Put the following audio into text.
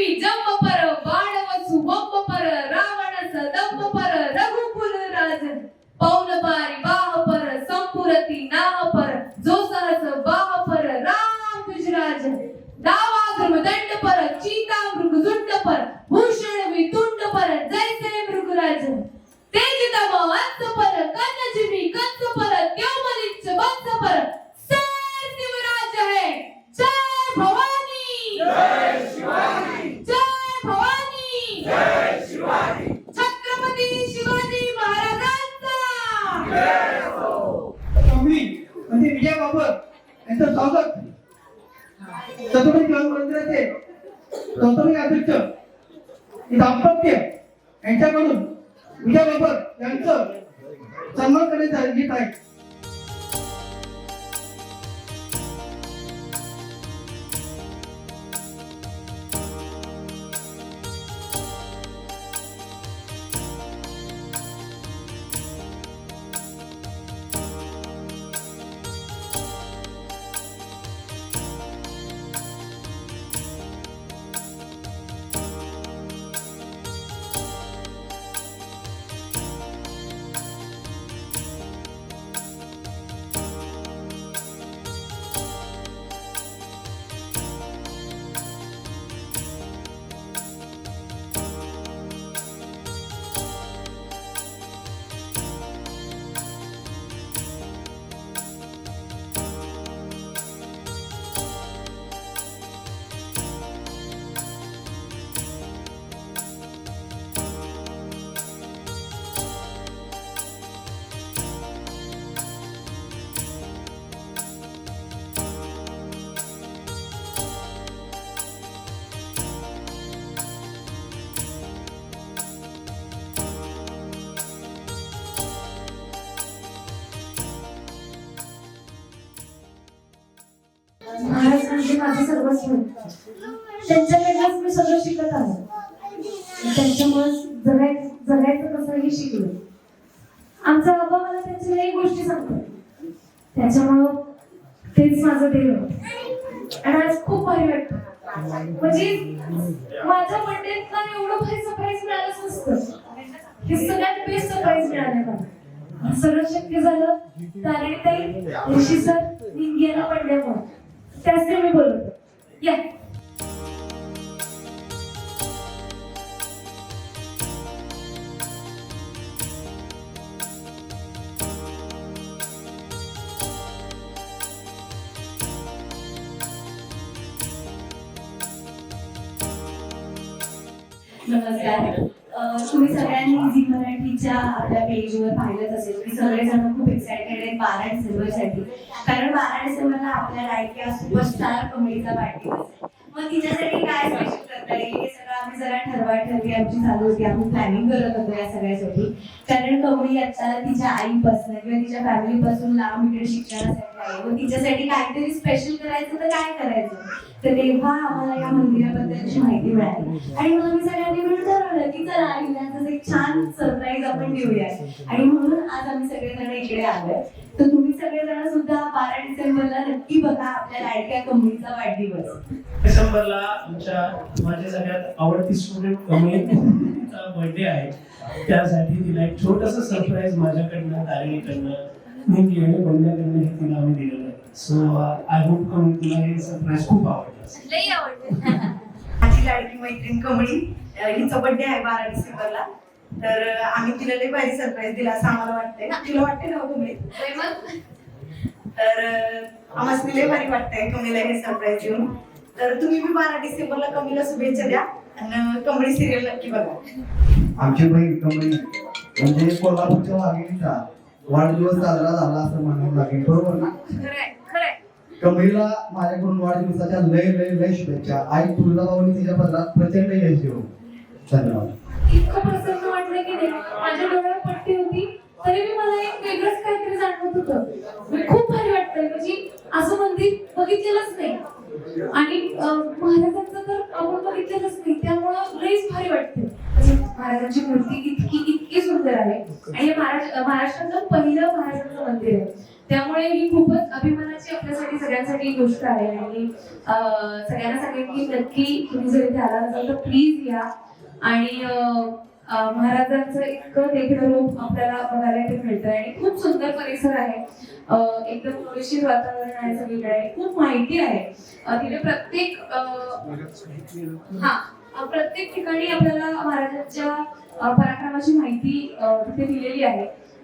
વીજમ બપોર छत्रपती शिवाजी महाराजांचा! म्हणजे विजय बाबर यांचं स्वागत. छत्रपती मंदिराचे संस्थानिक अध्यक्ष दाम्पत्य यांच्याकडून विजय बाबर यांचं सन्मान करण्यात येत आहे. माझं त्यांच्याकडे त्यांच्याकडनंच मी सगळं शिकत आलो त्यांच्यामुळे जगाय जगायचं कसं हे शिकलो. आमचा बाबा मला त्यांच्या लई गोष्टी सांगतात त्याच्यामुळं तेच माझं देव आणि आज खूप भारी वाटतं. म्हणजे माझ्या बर्थडेतला एवढं भारी सरप्राईज मिळालंच नसतं. हे सगळ्यात बेस्ट सरप्राईज मिळालं मला. सगळं शक्य झालं. तारिणी ताई ऋषी सर निंगियाला पडल्यामुळे त्याच मी बोलतो या. नमस्कार. तुम्ही सगळ्यांनी झी मराठीच्या आपल्या पेजवर पाहिलंच असेल की सगळेजण खूप एक्सायटेड आहेत बारा डिसेंबरसाठी कारण वाराणसी मला आपल्या लाडक्या सुपरस्टार कमेडीचा पार्टी मग तिच्यासाठी काय स्पेशल करता येईल? हे सगळं आम्ही जरा ठरवा ठरवी आमची चालू होती. आम्ही प्लॅनिंग करत होतो या सगळ्यासाठी. कारण कमळी आता तिच्या आईपासून किंवा तिच्या फॅमिलीपासून लांब इकडे शिक्षणासाठी आहे. तिच्यासाठी काहीतरी स्पेशल करायचं तर काय करायचं? तर तेव्हा आम्हाला या मंदिराबद्दलची माहिती मिळाली. आणि मग आम्ही सगळ्यांनी मिळून ठरवलं की चला हिला एक छान सरप्राईज आपण देऊया आणि म्हणून आज आम्ही सगळेजण इकडे आलोय. तर तुम्ही सगळेजण सुद्धा बारा डिसेंबरला नक्की बघा आपल्या लाडक्या कंपनीचा वाढदिवस. डिसेंबरला आमच्या माझ्या सगळ्यात आवडती स्टुडंट कमळीचा बर्थडे आहे. त्यासाठी तिला एक छोटस सरप्राईज माझ्याकडनं तारिणीकडनं निकी आणि बंड्याकडनं हे तिला आम्ही दिलेलं आहे. सो आय होप कमी तुला हे सरप्राईज खूप आवडलं असेल. लई आवडते माझी लाडकी मैत्रीण कमळी हिचा बर्थडे आहे बारा डिसेंबरला. तर आम्ही तिला लई भारी सरप्राईज दिला असं आम्हाला वाटतंय. तिला वाटते ना हो कमळी? तर आम्हाला लई भारी वाटतंय कमळीला हे सरप्राईज देऊन. तर तुम्ही बी बारा डिसेंबरला कमळीला शुभेच्छा द्या आणि कमळी सिरियल नक्की बघा. आमची बहीण कमळी म्हणजे कोल्हापूरच्या वाघिणीचा वाढदिवस साजरा झाला असं म्हणावं लागेल. बरोबर ना? कमळीला माझ्याकडून वाढदिवसाच्या लय लय लय शुभेच्छा. आई तुळजाभवानी तिच्या पदरात प्रचंड यश देऊ धन्यवाद. इतकं प्रसन्न वाटलं की नाही. माझ्या डोळ्यावर पट्टी होती. तरी मी मला एक वेगळंच काहीतरी जाणवत होतं. खूप भारी वाटतंय. म्हणजे असं मंदिर बघितलेलंच नाही. आणि महाराजांचं तर आपण बघितलेलंच नाही. त्यामुळं लईच भारी वाटते महाराजांची मूर्ती इतकी इतकी सुंदर आहे. आणि हे महाराष्ट्र महाराष्ट्रातलं पहिलं महाराजांचं मंदिर आहे. त्यामुळे ही खूपच अभिमानाची आपल्यासाठी सगळ्यांसाठी गोष्ट आहे. आणि सगळ्यांना सांगेन की नक्की तुम्ही जर इथे आला असाल तर प्लीज या. आणि महाराजांचं इतकं देखणं रूप आपल्याला बघायला इथे मिळतं आणि खूप सुंदर परिसर आहे. एकदम हवेशीर वातावरण आहे सगळीकडे. खूप माहिती आहे. तिथे प्रत्येक हा प्रत्येक ठिकाणी आपल्याला महाराजांच्या पराक्रमाची माहिती तिथे दिलेली आहे.